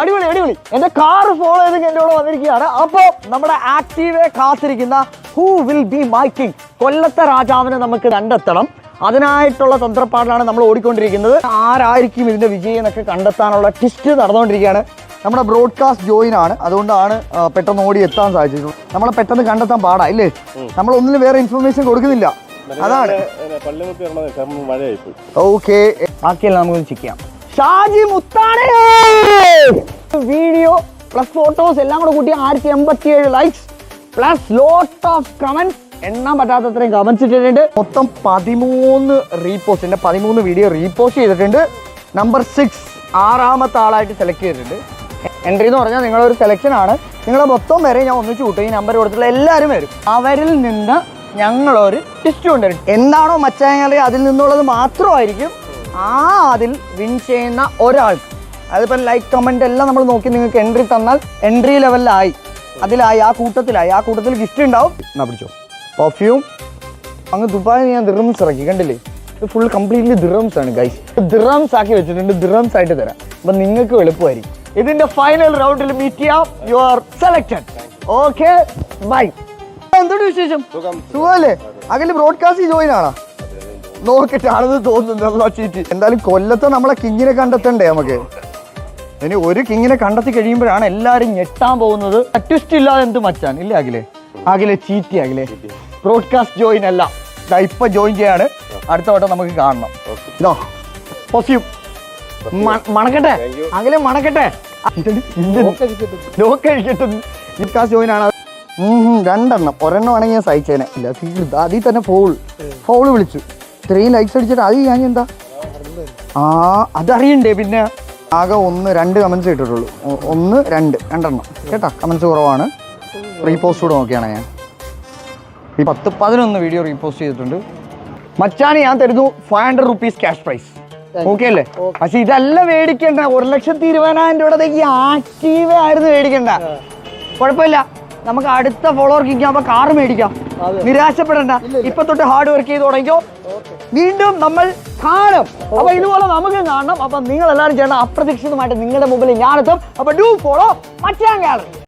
അടിപൊളി അടിപൊളി. എന്റെ കാർ ഫോളോ ചെയ്ത് എന്റെ കൂടെ വന്നിരിക്കുകയാണ്. അപ്പോ നമ്മുടെ ആക്റ്റീവെ കാത്തിരിക്കുന്ന who will be my king കൊല്ലത്തെ രാജാവിനെ നമുക്ക് കണ്ടെത്തണം. അതിനായിട്ടുള്ള തന്ത്രപ്പാടിലാണ് നമ്മൾ ഓടിക്കൊണ്ടിരിക്കുന്നത്. ആരായിരിക്കും ഇതിന്റെ വിജയം എന്നൊക്കെ കണ്ടെത്താനുള്ള ടിസ്റ്റ് നടന്നുകൊണ്ടിരിക്കുകയാണ്. നമ്മുടെ ബ്രോഡ്കാസ്റ്റ് ജോയിൻ ആണ്. അതുകൊണ്ടാണ് പെട്ടെന്ന് ഓടി എത്താൻ സാധിച്ചത്. നമ്മളെ പെട്ടെന്ന് കണ്ടെത്താൻ പാടാ ഇല്ലേ? നമ്മൾ ഒന്നിനും വേറെ ഇൻഫർമേഷൻ കൊടുക്കുന്നില്ല. അതാണ്. പള്ളിമുക്ക് വരണത് കാരണം മഴയായി പോയി ഓക്കെ ബാക്കിയെല്ലാം നമുക്ക് ചെക്ക്. ഷാജി മുത്താണേ! വീഡിയോ പ്ലസ് ഫോട്ടോസ് എല്ലാം കൂടെ കൂട്ടി ആയിരത്തി എൺപത്തി ഏഴ് likes plus lot of comments എണ്ണാൻ പറ്റാത്തത്രയും കമന്റ്സ് ഇട്ടിട്ടുണ്ട്. മൊത്തം പതിമൂന്ന് റീപോസ്റ്റ് എന്റെ പതിമൂന്ന് വീഡിയോ റീപോസ്റ്റ് ചെയ്തിട്ടുണ്ട്. നമ്പർ സിക്സ് ആറാമത്തെ ആളായിട്ട് സെലക്ട് ചെയ്തിട്ടുണ്ട്. എൻട്രി എന്ന് പറഞ്ഞാൽ നിങ്ങളൊരു സെലക്ഷൻ ആണ്. നിങ്ങളെ മൊത്തം വരെ ഞാൻ ഒന്നിച്ചു കൂട്ടും. ഈ നമ്പർ കൊടുത്തിട്ടുള്ള എല്ലാവരും വരും. അവരിൽ നിന്ന് ഞങ്ങളൊരു ടിസ്റ്റ് കൊണ്ടുവരും എന്താണോ മച്ചാങ്ങളെ അതിൽ നിന്നുള്ളത് മാത്രമായിരിക്കും ആ അതിൽ വിൻ ചെയ്യുന്ന ഒരാൾക്ക്. അതിപ്പോൾ ലൈക്ക് കമന്റ് എല്ലാം നമ്മൾ നോക്കി നിങ്ങൾക്ക് എൻട്രി തന്നാൽ എൻട്രി ലെവലിലായി അതിലായി ആ കൂട്ടത്തിലായി. ആ കൂട്ടത്തിൽ ഗിഫ്റ്റ് ഉണ്ടാവും. എന്നാ പിടിച്ചോ. പെർഫ്യൂം അങ്ങ് ദുബായിൽ ഞാൻ ദിറംസ് ഇറക്കി കണ്ടില്ലേ? ഇത് ഫുൾ കംപ്ലീറ്റ്ലി ദിറംസ് ആണ് ഗൈസ് ദിറംസ് ആക്കി വെച്ചിട്ടുണ്ട് ദിറംസ് ആയിട്ട് തരാം. അപ്പൊ നിങ്ങൾക്ക് എളുപ്പമായിരിക്കും. ഇതിന്റെ ഫൈനൽ റൗണ്ടിൽ മീറ്റ് ചെയ്യാം. You are selected okay bye എന്തുകൊണ്ട് വിശേഷം? സുഖമല്ലേ? അകൽ ബ്രോഡ്കാസ്റ്റ് ജോയിൻ ആണോ നോക്കിട്ടാണെന്ന് തോന്നുന്നു ചീറ്റ് എന്തായാലും കൊല്ലത്തെ നമ്മളെ കിങ്ങിനെ കണ്ടെത്തണ്ടേ നമുക്ക്? ഇനി ഒരു കിങ്ങിനെ കണ്ടെത്തി കഴിയുമ്പോഴാണ് എല്ലാരും ഞെട്ടാൻ പോകുന്നത്. ട്വിസ്റ്റ് ഇല്ലാതെ എന്ത് മച്ചാൻ ഇല്ലേ അഖിലെ? അഖിലെ ചീറ്റി അഖിലെ. ബ്രോഡ്കാസ്റ്റ് ജോയിൻ അല്ല. ഇപ്പൊ ജോയിൻ ചെയ്യാണ്. അടുത്ത വട്ടം നമുക്ക് കാണണം. ഇതോ പെർഫ്യൂം മണക്കട്ടെ? അഖിലെ മണക്കട്ടെ? ലോക്കഴിക്കട്ടെ ബ്രോഡ്കാസ്റ്റ് ജോയിൻ ആണ്. രണ്ടെണ്ണം. ഒരെണ്ണം ആണെങ്കിൽ ഞാൻ സഹിച്ചേനെ. ഇല്ല തീർത്ത് അതിൽ തന്നെ ഫോൾ ഫോൾ വിളിച്ചു. ഇത്രയും ലൈക്സ് അടിച്ചിട്ട് അത് ഞാൻ എന്താ? ആ അതറിയണ്ടേ പിന്നെ? ആകെ ഒന്ന് രണ്ട് കമൻസ് ഇട്ടിട്ടുള്ളൂ. ഒന്ന് രണ്ട്. രണ്ടെണ്ണം. കേട്ടാ? കമൻസ് കുറവാണ്. റീപോസ്റ്റ് കൂടെ നോക്കിയാണ് ഞാൻ. ഈ പത്ത് പതിനൊന്ന് വീഡിയോ റീപോസ്റ്റ് ചെയ്തിട്ടുണ്ട്. മച്ചാണ് ഞാൻ തരുന്നു five hundred rupees cash prize okay അല്ലേ? പക്ഷെ ഇതല്ല മേടിക്കണ്ട. ഒരു ലക്ഷത്തി ഇരുപതിനായിരം രൂപയുടെ ആക്റ്റീവ് ആയിരുന്നു മേടിക്കണ്ട. കുഴപ്പമില്ല. നമുക്ക് അടുത്ത ഫോളോവർ കിക്കുമ്പോ കാർ മേടിക്കാം. നിരാശപ്പെടണ്ട. ഇപ്പൊ തൊട്ട് ഹാർഡ് വർക്ക് ചെയ്ത് തുടങ്ങിക്കോ. വീണ്ടും നമ്മൾ കാണും. അപ്പൊ ഇതുപോലെ നമുക്ക് കാണണം. അപ്പൊ നിങ്ങൾ എല്ലാവരും ചെയ്യണം അപ്രതീക്ഷിതമായിട്ട് നിങ്ങളുടെ മുമ്പിൽ ഞാനെത്തും. അപ്പൊ ഡു ഫോളോ മച്ചാൻ ഗാലറി